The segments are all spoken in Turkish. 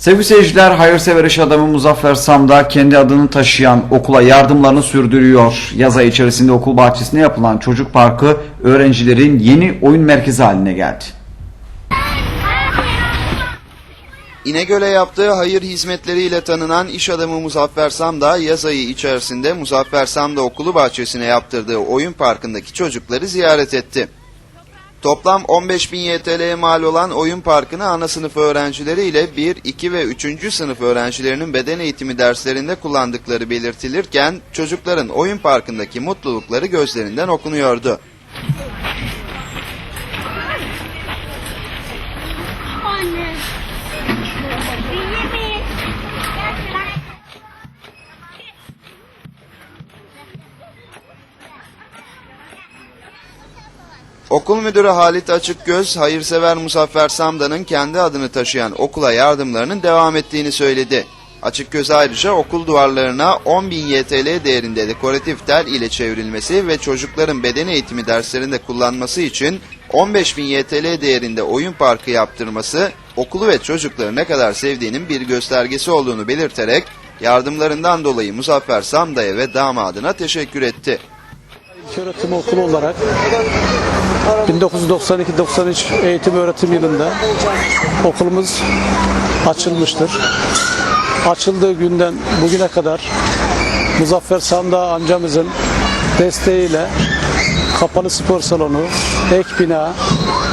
Sevgili seyirciler, hayırsever iş adamı Muzaffer Samda kendi adını taşıyan okula yardımlarını sürdürüyor. Yaz ayı içerisinde okul bahçesinde yapılan çocuk parkı öğrencilerin yeni oyun merkezi haline geldi. İnegöl'e yaptığı hayır hizmetleriyle tanınan iş adamı Muzaffer Samda yaz ayı içerisinde Muzaffer Samda okulu bahçesine yaptırdığı oyun parkındaki çocukları ziyaret etti. Toplam 15 bin YTL'ye mal olan oyun parkını ana sınıf öğrencileri ile 1, 2 ve 3. sınıf öğrencilerinin beden eğitimi derslerinde kullandıkları belirtilirken çocukların oyun parkındaki mutlulukları gözlerinden okunuyordu. Anne. Okul müdürü Halit Açıkgöz, hayırsever Muzaffer Samda'nın kendi adını taşıyan okula yardımlarının devam ettiğini söyledi. Açıkgöz ayrıca okul duvarlarına 10.000 YTL değerinde dekoratif tel ile çevrilmesi ve çocukların beden eğitimi derslerinde kullanması için 15.000 YTL değerinde oyun parkı yaptırması, okulu ve çocukları ne kadar sevdiğinin bir göstergesi olduğunu belirterek yardımlarından dolayı Muzaffer Samda'ya ve damadına teşekkür etti. İlköğretim Okulu olarak 1992-93 eğitim öğretim yılında okulumuz açılmıştır. Açıldığı günden bugüne kadar Muzaffer Samdağ amcamızın desteğiyle kapalı spor salonu, ek bina,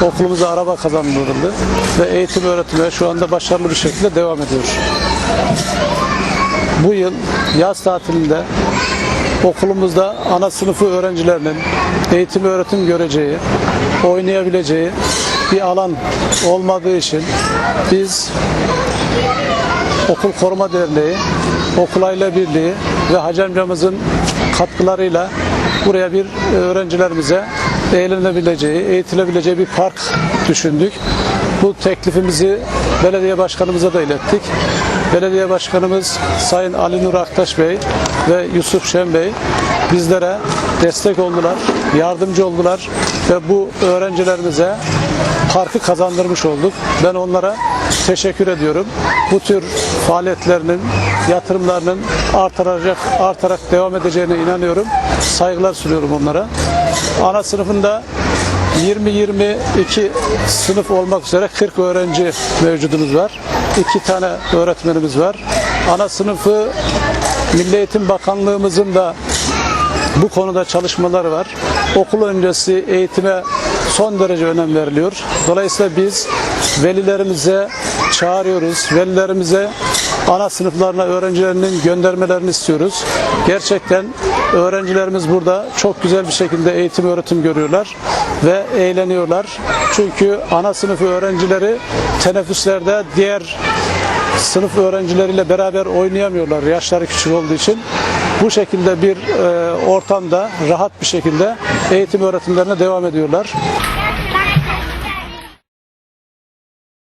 okulumuza araba kazandırıldı ve eğitim öğretime şu anda başarılı bir şekilde devam ediyor. Bu yıl yaz tatilinde okulumuzda ana sınıfı öğrencilerinin eğitim öğretim göreceği, oynayabileceği bir alan olmadığı için biz Okul Koruma Derneği, Okulayla Birliği ve Hacı amcamızın katkılarıyla buraya bir öğrencilerimize eğlenebileceği, eğitilebileceği bir park düşündük. Bu teklifimizi belediye başkanımıza da ilettik. Belediye başkanımız Sayın Ali Nur Aktaş Bey ve Yusuf Şen Bey bizlere destek oldular, yardımcı oldular ve bu öğrencilerimize parkı kazandırmış olduk. Ben onlara teşekkür ediyorum. Bu tür faaliyetlerinin, yatırımlarının artacak, artarak devam edeceğine inanıyorum. Saygılar sunuyorum onlara. Ana sınıfında 20-22 sınıf olmak üzere 40 öğrenci mevcudumuz var. 2 tane öğretmenimiz var. Ana sınıfı Milli Eğitim Bakanlığımızın da bu konuda çalışmaları var. Okul öncesi eğitime son derece önem veriliyor. Dolayısıyla biz velilerimize çağırıyoruz. Velilerimize ana sınıflarına öğrencilerinin göndermelerini istiyoruz. Gerçekten öğrencilerimiz burada çok güzel bir şekilde eğitim öğretim görüyorlar ve eğleniyorlar. Çünkü ana sınıfı öğrencileri teneffüslerde diğer sınıf öğrencileriyle beraber oynayamıyorlar yaşları küçük olduğu için. Bu şekilde bir e, ortamda rahat bir şekilde eğitim öğretimlerine devam ediyorlar.